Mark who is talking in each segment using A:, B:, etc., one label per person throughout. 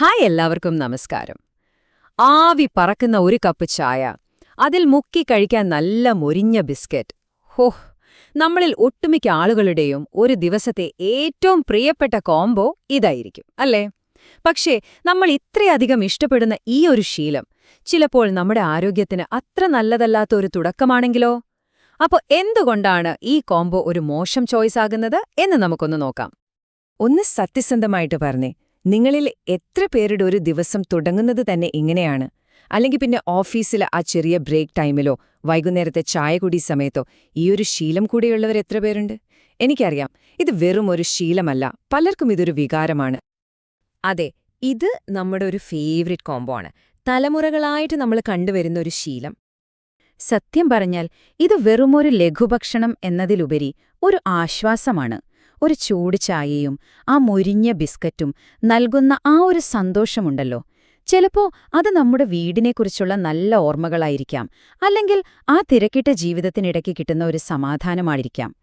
A: Hi എല്ലാവർക്കും നമസ്കാരം. ആവി പറക്കുന്ന ഒരു കപ്പ് ചായ അതിൽ മുക്കി കഴിക്കാൻ നല്ല മൊരിഞ്ഞ ബിസ്ക്കറ്റ്. ഹോഹ് നമ്മളിൽ ഒട്ടുമിക്ക ആളുകളുടെയും ഒരു ദിവസത്തെ ഏറ്റവും പ്രിയപ്പെട്ട കോംബോ ഇതായിരിക്കും അല്ലേ? പക്ഷേ നമ്മൾ ഇത്രയധികം ഇഷ്ടപ്പെടുന്ന ഈ ഒരു ശീലം ചിലപ്പോൾ നമ്മുടെ ആരോഗ്യത്തിന് അത്ര നല്ലതല്ലാത്ത ഒരു തുടക്കമാണെങ്കിലോ? അപ്പോ എന്തുകൊണ്ടാണ് ഈ കോംബോ ഒരു മോശം ചോയ്സ് ആകുന്നത് എന്ന് നമുക്കൊന്ന് നോക്കാം. ഒന്ന് സത്യസന്ധമായിട്ട് പറഞ്ഞേ. നിങ്ങളിൽ എത്ര പേരുടെ ഒരു ദിവസം തുടങ്ങുന്നത് തന്നെ ഇങ്ങനെയാണ്. അല്ലെങ്കിൽ പിന്നെ ഓഫീസിലെ ആ ചെറിയ ബ്രേക്ക് ടൈമിലോ വൈകുന്നേരത്തെ ചായ ചായകുടി സമയത്തോ ഈ ഒരു ശീലം കൂടെയുള്ളവർ എത്ര പേരുണ്ട്? എനിക്കറിയാം. ഇത് വെറും ഒരു ശീലമല്ല. പലർക്കും ഇതൊരു വികാരമാണ്.
B: അതെ ഇത് നമ്മുടെ ഒരു ഫേവറിറ്റ് കോംബോ ആണ്. തലമുറകളായിട്ട് നമ്മൾ കണ്ടുവരുന്ന ഒരു ശീലം.
A: സത്യം പറഞ്ഞാൽ ഇത് വെറുമൊരു ലഘുഭക്ഷണം എന്നതിലുപരി ഒരു ആശ്വാസമാണ്. ഒരു ചൂട് ചായയും ആ മുരിഞ്ഞ ബിസ്ക്കറ്റും നൽകുന്ന ആ ഒരു സന്തോഷമുണ്ടല്ലോ. ചിലപ്പോ അത് നമ്മുടെ വീടിനെക്കുറിച്ചുള്ള നല്ല ഓർമ്മകളായിരിക്കാം അല്ലെങ്കിൽ ആ തിരക്കിട്ട ജീവിതത്തിനിടയ്ക്ക് കിട്ടുന്ന ഒരു സമാധാനമായിരിക്കാം.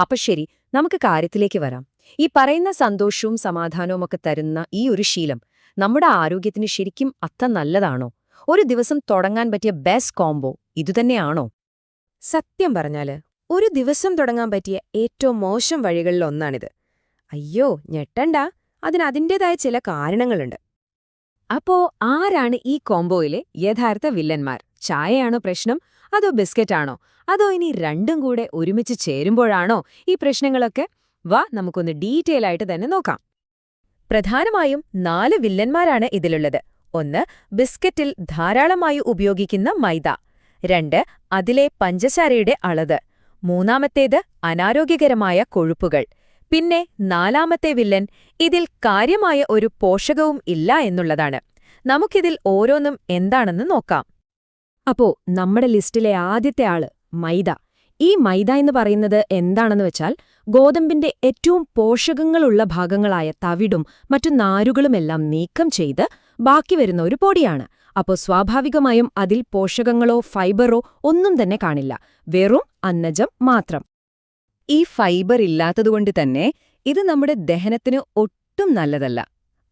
B: അപ്പൊ ശരി നമുക്ക് കാര്യത്തിലേക്ക് വരാം. ഈ പറയുന്ന സന്തോഷവും സമാധാനവും ഒക്കെ തരുന്ന ഈ ഒരു ശീലം നമ്മുടെ ആരോഗ്യത്തിന് ശരിക്കും അത്ര നല്ലതാണോ? ഒരു ദിവസം തുടങ്ങാൻ പറ്റിയ ബെസ്റ്റ് കോംബോ ഇതുതന്നെയാണോ? സത്യം പറഞ്ഞാൽ ഒരു ദിവസം തുടങ്ങാൻ പറ്റിയ ഏറ്റവും മോശം വഴികളിലൊന്നാണിത് അയ്യോ ഞെട്ടണ്ട. അതിന് അതിന്റെതായ ചില കാരണങ്ങളുണ്ട്. അപ്പോ ആരാണ് ഈ കോംബോയിലെ യഥാർത്ഥ വില്ലന്മാർ? ചായയാണോ പ്രശ്നം? അതോ ബിസ്ക്കറ്റാണോ? അതോ ഇനി രണ്ടും കൂടെ ഒരുമിച്ച് ചേരുമ്പോഴാണോ ഈ പ്രശ്നങ്ങളൊക്കെ? വാ നമുക്കൊന്ന് ഡീറ്റെയിൽ ആയിട്ട് തന്നെ നോക്കാം. പ്രധാനമായും നാല് വില്ലന്മാരാണ് ഇതിലുള്ളത്. ഒന്ന് ബിസ്ക്കറ്റിൽ ധാരാളമായി ഉപയോഗിക്കുന്ന മൈദ. രണ്ട് അതിലെ പഞ്ചസാരയുടെ അളത് മൂന്നാമത്തേത് അനാരോഗ്യകരമായ കൊഴുപ്പുകൾ. പിന്നെ നാലാമത്തെ വില്ലൻ ഇതിൽ കാര്യമായ ഒരു പോഷകവും ഇല്ല എന്നുള്ളതാണ്. നമുക്കിതിൽ ഓരോന്നും എന്താണെന്ന് നോക്കാം. അപ്പോ നമ്മുടെ ലിസ്റ്റിലെ ആദ്യത്തെ ആൾ മൈദ. ഈ മൈദ എന്ന് പറയുന്നത് എന്താണെന്ന് വെച്ചാൽ ഗോതമ്പിന്റെ ഏറ്റവും പോഷകങ്ങളുള്ള ഭാഗങ്ങളായ തവിടും മറ്റു നാരുകളുമെല്ലാം നീക്കം ചെയ്ത് ബാക്കി വരുന്ന ഒരു പൊടിയാണ്. അപ്പോൾ സ്വാഭാവികമായും അതിൽ പോഷകങ്ങളോ ഫൈബറോ ഒന്നും തന്നെ കാണില്ല. വെറും അന്നജം മാത്രം. ഈ ഫൈബർ ഇല്ലാത്തതുകൊണ്ട് തന്നെ ഇത് നമ്മുടെ ദഹനത്തിന് ഒട്ടും നല്ലതല്ല.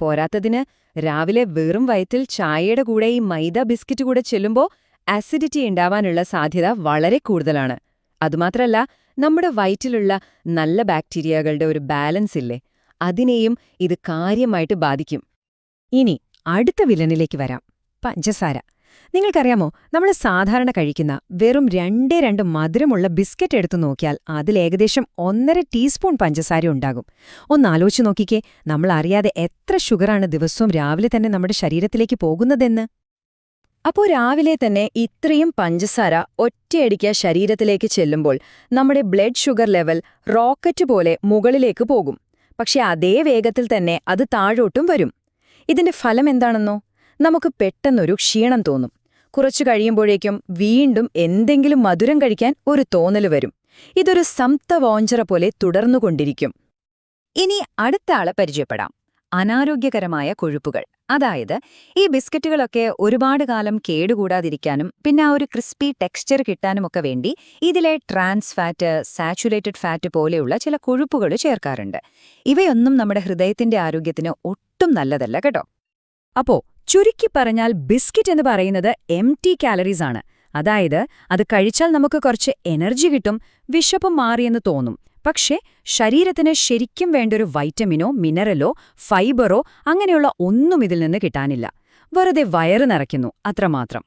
B: പോരാത്തതിന് രാവിലെ വെറും വയറ്റിൽ ചായയുടെ കൂടെ ഈ മൈദ ബിസ്ക്കറ്റ് കൂടെ ചെല്ലുമ്പോൾ ആസിഡിറ്റി ഉണ്ടാവാനുള്ള സാധ്യത വളരെ കൂടുതലാണ്. അതുമാത്രല്ല നമ്മുടെ വയറ്റിലുള്ള നല്ല ബാക്ടീരിയകളുടെ ഒരു ബാലൻസ് ഇല്ലേ അതിനെയും ഇത് കാര്യമായിട്ട് ബാധിക്കും. ഇനി അടുത്ത വിലനിലേക്ക് വരാം. പഞ്ചസാര. നിങ്ങൾക്കറിയാമോ നമ്മൾ സാധാരണ കഴിക്കുന്ന വെറും രണ്ടേ രണ്ട് മധുരമുള്ള ബിസ്ക്കറ്റ് എടുത്തു നോക്കിയാൽ അതിൽ ഏകദേശം ഒന്നര ടീസ്പൂൺ പഞ്ചസാര ഉണ്ടാകും. ഒന്നാലോചിച്ച് നോക്കിക്കേ നമ്മൾ അറിയാതെ എത്ര ഷുഗറാണ് ദിവസവും രാവിലെ തന്നെ നമ്മുടെ ശരീരത്തിലേക്ക് പോകുന്നതെന്ന്. അപ്പോൾ രാവിലെ തന്നെ ഇത്രയും പഞ്ചസാര ഒറ്റയടിക്ക് ശരീരത്തിലേക്ക് ചെല്ലുമ്പോൾ നമ്മുടെ ബ്ലഡ് ഷുഗർ ലെവൽ റോക്കറ്റ് പോലെ മുകളിലേക്ക് പോകും. പക്ഷെ അതേ വേഗത്തിൽ തന്നെ അത് താഴോട്ടും വരും. ഇതിന്റെ ഫലം എന്താണെന്നോ? നമുക്ക് പെട്ടെന്നൊരു ക്ഷീണം തോന്നും. കുറച്ചു കഴിയുമ്പോഴേക്കും വീണ്ടും എന്തെങ്കിലും മധുരം കഴിക്കാൻ ഒരു തോന്നൽ വരും. ഇതൊരു സംതവോഞ്ചറ പോലെ തുടർന്നുകൊണ്ടിരിക്കും. ഇനി അടുത്ത ആളെ പരിചയപ്പെടാം. അനാരോഗ്യകരമായ കൊഴുപ്പുകൾ. അതായത് ഈ ബിസ്ക്കറ്റുകളൊക്കെ ഒരുപാട് കാലം കേടുകൂടാതിരിക്കാനും പിന്നെ ആ ഒരു ക്രിസ്പി ടെക്സ്ചർ കിട്ടാനുമൊക്കെ വേണ്ടി ഇതിലെ ട്രാൻസ് ഫാറ്റ് സാച്ചുറേറ്റഡ് ഫാറ്റ് പോലെയുള്ള ചില കൊഴുപ്പുകൾ ചേർക്കാറുണ്ട്. ഇവയൊന്നും നമ്മുടെ ഹൃദയത്തിന്റെ ആരോഗ്യത്തിന് ഒട്ടും നല്ലതല്ല കേട്ടോ. അപ്പോ ചുരുക്കി പറഞ്ഞാൽ ബിസ്ക്കറ്റ് എന്ന് പറയുന്നത് എം ടി കാലറീസ് ആണ്. അതായത് അത് കഴിച്ചാൽ നമുക്ക് കുറച്ച് എനർജി കിട്ടും വിശപ്പ് മാറിയെന്ന് തോന്നും. പക്ഷേ ശരീരത്തിന് ശരിക്കും വേണ്ടൊരു വൈറ്റമിനോ മിനറലോ ഫൈബറോ അങ്ങനെയുള്ള ഒന്നും ഇതിൽ നിന്ന് കിട്ടാനില്ല. വെറുതെ വയറ് നിറയ്ക്കുന്നു അത്രമാത്രം.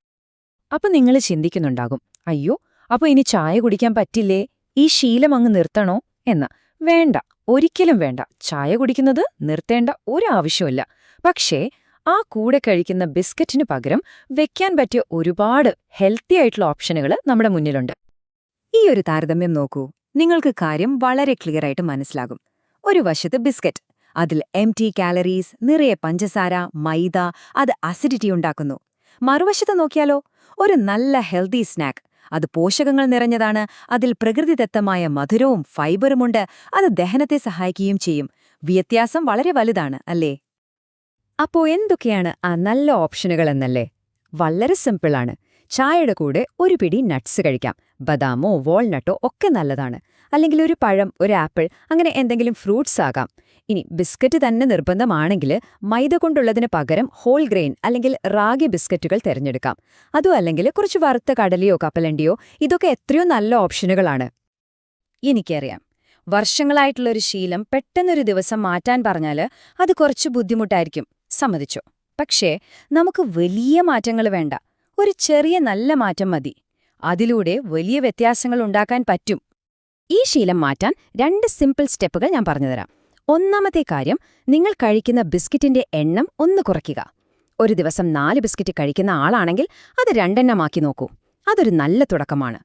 B: അപ്പൊ നിങ്ങൾ ചിന്തിക്കുന്നുണ്ടാകും അയ്യോ അപ്പൊ ഇനി ചായ കുടിക്കാൻ പറ്റില്ലേ? ഈ ശീലം അങ്ങ് നിർത്തണോ? എന്ന്. വേണ്ട ഒരിക്കലും വേണ്ട. ചായ കുടിക്കുന്നത് നിർത്തേണ്ട ഒരു ആവശ്യമില്ല പക്ഷേ ആ കൂടെ കഴിക്കുന്ന ബിസ്ക്കറ്റിനു പകരം വെക്കാൻ പറ്റിയ ഒരുപാട് ഹെൽത്തി ആയിട്ടുള്ള ഓപ്ഷനുകൾ നമ്മുടെ മുന്നിലുണ്ട്. ഈ ഒരു താരതമ്യം നോക്കൂ. നിങ്ങൾക്ക് കാര്യം വളരെ ക്ലിയർ ആയിട്ട് മനസ്സിലാകും. ഒരു വശത്ത് ബിസ്ക്കറ്റ് അതിൽ എം ടി കാലറീസ് നിറയെ പഞ്ചസാര മൈദ അത് അസിഡിറ്റി ഉണ്ടാക്കുന്നു. മറുവശത്ത് നോക്കിയാലോ ഒരു നല്ല ഹെൽത്തി സ്നാക്ക് അത് പോഷകങ്ങൾ നിറഞ്ഞതാണ്. അതിൽ പ്രകൃതിദത്തമായ മധുരവും ഫൈബറുമുണ്ട് അത് ദഹനത്തെ സഹായിക്കുകയും ചെയ്യും. വ്യത്യാസം വളരെ വലുതാണ് അല്ലേ? അപ്പോ എന്തൊക്കെയാണ് ആ നല്ല ഓപ്ഷനുകൾ എന്നല്ലേ? വളരെ സിമ്പിളാണ് ചായയുടെ കൂടെ ഒരു പിടി നട്ട്സ് കഴിക്കാം. ബദാമോ വാൾനട്ടോ ഒക്കെ നല്ലതാണ്. അല്ലെങ്കിൽ ഒരു പഴം ഒരു ആപ്പിൾ അങ്ങനെ എന്തെങ്കിലും ഫ്രൂട്ട്സ് ആകാം. ഇനി ബിസ്ക്കറ്റ് തന്നെ നിർബന്ധമാണെങ്കിൽ മൈദ കൊണ്ടുള്ളതിന് പകരം ഹോൾ ഗ്രെയിൻ അല്ലെങ്കിൽ റാഗി ബിസ്ക്കറ്റുകൾ തിരഞ്ഞെടുക്കാം. അതും അല്ലെങ്കിൽ കുറച്ച് വറുത്ത കടലയോ കപ്പലണ്ടിയോ ഇതൊക്കെ എത്രയോ നല്ല ഓപ്ഷനുകളാണ്. എനിക്കറിയാം. വർഷങ്ങളായിട്ടുള്ളൊരു ശീലം പെട്ടെന്നൊരു ദിവസം മാറ്റാൻ പറഞ്ഞാൽ അത് കുറച്ച് ബുദ്ധിമുട്ടായിരിക്കും. സമ്മതിച്ചു. പക്ഷേ നമുക്ക് വലിയ മാറ്റങ്ങൾ വേണ്ട. ഒരു ചെറിയ നല്ല മാറ്റം മതി. അതിലൂടെ വലിയ വ്യത്യാസങ്ങൾ ഉണ്ടാക്കാൻ പറ്റും. ഈ ശീലം മാറ്റാൻ രണ്ട് സിമ്പിൾ സ്റ്റെപ്പുകൾ ഞാൻ പറഞ്ഞുതരാം ഒന്നാമത്തെ കാര്യം നിങ്ങൾ കഴിക്കുന്ന ബിസ്ക്കറ്റിന്റെ എണ്ണം ഒന്ന് കുറയ്ക്കുക. ഒരു ദിവസം നാല് ബിസ്ക്കറ്റ് കഴിക്കുന്ന ആളാണെങ്കിൽ അത് രണ്ടെണ്ണമാക്കി നോക്കൂ. അതൊരു നല്ല തുടക്കമാണ്.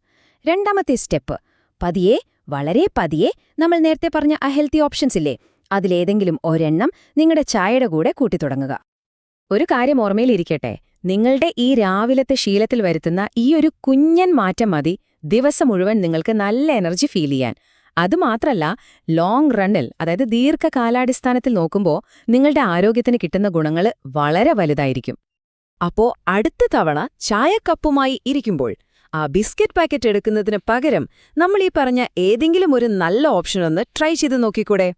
B: രണ്ടാമത്തെ സ്റ്റെപ്പ് പതിയെ വളരെ പതിയെ നമ്മൾ നേരത്തെ പറഞ്ഞ അഹെൽത്തി ഓപ്ഷൻസ് ഇല്ലേ? അതിലേതെങ്കിലും ഒരെണ്ണം നിങ്ങളുടെ ചായയുടെ കൂടെ കൂട്ടിത്തുടങ്ങുക. ഒരു കാര്യം ഓർമ്മയിലിരിക്കട്ടെ. നിങ്ങളുടെ ഈ രാവിലത്തെ ശീലത്തിൽ വരുത്തുന്ന ഈ ഒരു കുഞ്ഞൻ മാറ്റം മതി ദിവസം മുഴുവൻ നിങ്ങൾക്ക് നല്ല എനർജി ഫീൽ ചെയ്യാൻ. അതുമാത്രല്ല ലോങ് റണ്ണിൽ അതായത് ദീർഘകാലാടിസ്ഥാനത്തിൽ നോക്കുമ്പോൾ നിങ്ങളുടെ ആരോഗ്യത്തിന് കിട്ടുന്ന ഗുണങ്ങൾ വളരെ വലുതായിരിക്കും.
A: അപ്പോ അടുത്ത തവണ ചായക്കപ്പുമായി ഇരിക്കുമ്പോൾ ആ ബിസ്ക്കറ്റ് പാക്കറ്റ് എടുക്കുന്നതിന് പകരം നമ്മൾ ഈ പറഞ്ഞ ഏതെങ്കിലും ഒരു നല്ല ഓപ്ഷനൊന്ന് ട്രൈ ചെയ്ത് നോക്കിക്കൂടെ?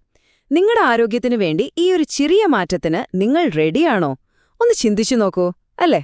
A: നിങ്ങളുടെ ആരോഗ്യത്തിനു വേണ്ടി ഈ ഒരു ചെറിയ മാറ്റത്തിന് നിങ്ങൾ റെഡിയാണോ ഒന്ന് ചിന്തിച്ചു നോക്കൂ അല്ലേ?